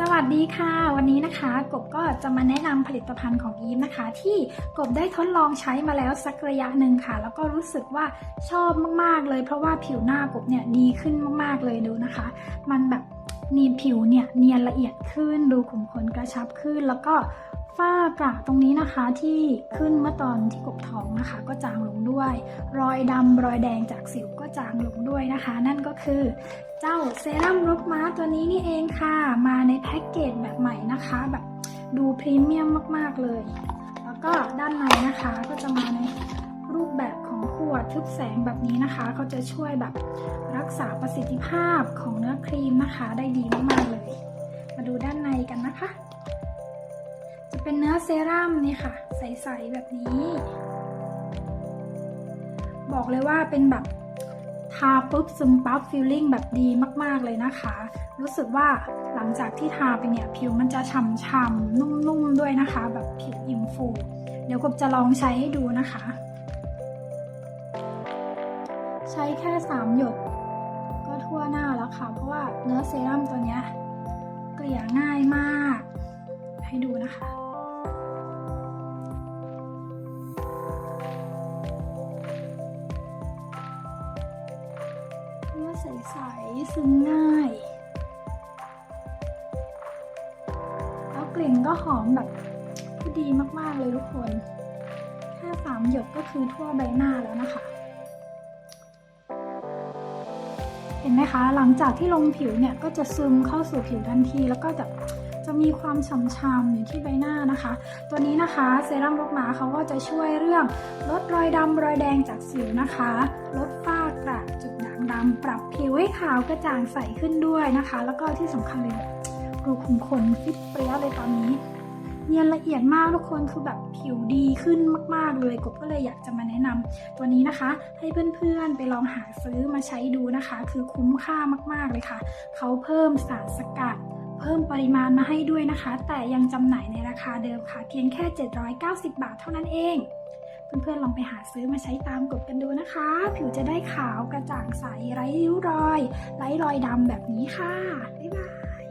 สวัสดีค่ะ วันนี้นะคะกบก็จะมาแนะนำผลิตภัณฑ์ของอีฟนะคะ ที่กบได้ทดลองใช้มาแล้วสักระยะหนึ่งค่ะ แล้วก็รู้สึกว่าชอบมากๆเลย เพราะว่าผิวหน้ากบเนี่ยดีขึ้นมากๆเลยดูนะคะ มันแบบเนียนผิวเนี่ยเนียนละเอียดขึ้น ดูขุมขนกระชับขึ้น แล้วก็ ฝ้ากระตรงนี้นะคะที่ขึ้นเมื่อตอนที่กบท้องนะคะ ก็จางลงด้วย รอยดำรอยแดงจากสิวก็จางลงด้วยนะคะ นั่นก็คือเจ้าเซรั่มรกม้าตัวนี้นี่เองค่ะ มาในแพ็กเกจแบบใหม่นะคะ แบบดูพรีเมียมมากๆเลย แล้วก็ด้านในนะคะก็จะมาในรูปแบบของขวดทึบแสงแบบนี้นะคะเขาจะช่วยแบบรักษาประสิทธิภาพของเนื้อครีมนะคะ ได้ดีมากๆเลย มาดูด้านในกันนะคะ เป็นเนื้อเซรั่มนี่ค่ะ ใสๆแบบนี้ บอกเลยว่าเป็นแบบทาปุ๊บซึมปั๊บฟีลลิ่งแบบดีมากๆเลยนะคะ รู้สึกว่าหลังจากที่ทาไปเนี่ยผิวมันจะฉ่ำๆนุ่มๆด้วยนะคะ แบบผิวอิ่มฟู เดี๋ยวกบจะลองใช้ให้ดูนะคะ ใช้แค่ 3 หยด ก็ทั่วหน้าแล้วค่ะ เพราะว่าเนื้อเซรั่มตัวเนี้ยเกลี่ยง่ายมาก ให้ดูนะคะ เนื้อใสๆซึมง่าย แล้วกลิ่นก็หอมแบบดีมากๆเลยทุกคน แค่สามหยดก็คือทั่วใบหน้าแล้วนะคะ เห็นไหมคะ หลังจากที่ลงผิวเนี่ยก็จะซึมเข้าสู่ผิวทันที แล้วก็จะจะมีความฉ่ำๆอยู่ที่ใบหน้านะคะ ตัวนี้นะคะเซรั่มลูกหมาเขาก็จะช่วยเรื่องลดรอยดำรอยแดงจากสิวนะคะ ลดฝ้ากระจุด ดำปรับผิวให้ขาวกระจ่างใสขึ้นด้วยนะคะ แล้วก็ที่สำคัญเลยรูขุมขนฟิตเปรี้ยวเลยตอนนี้ เนียนละเอียดมากทุกคนคือแบบผิวดีขึ้นมาก ๆ เลยกบก็เลยอยากจะมาแนะนำตัวนี้นะคะ ให้เพื่อนๆไปลองหาซื้อมาใช้ดูนะคะ คือคุ้มค่ามาก ๆ เลยค่ะ เขาเพิ่มสารสกัดเพิ่มปริมาณมาให้ด้วยนะคะ แต่ยังจำหน่ายในราคาเดิมค่ะ เพียงแค่ 790 บาทเท่านั้นเอง เพื่อนๆลองไปหาซื้อมาใช้ตามกดกันดูนะคะ ผิวจะได้ขาวกระจ่างใสไร้ริ้วรอย ไร้รอยดำแบบนี้ค่ะ บ๊ายบาย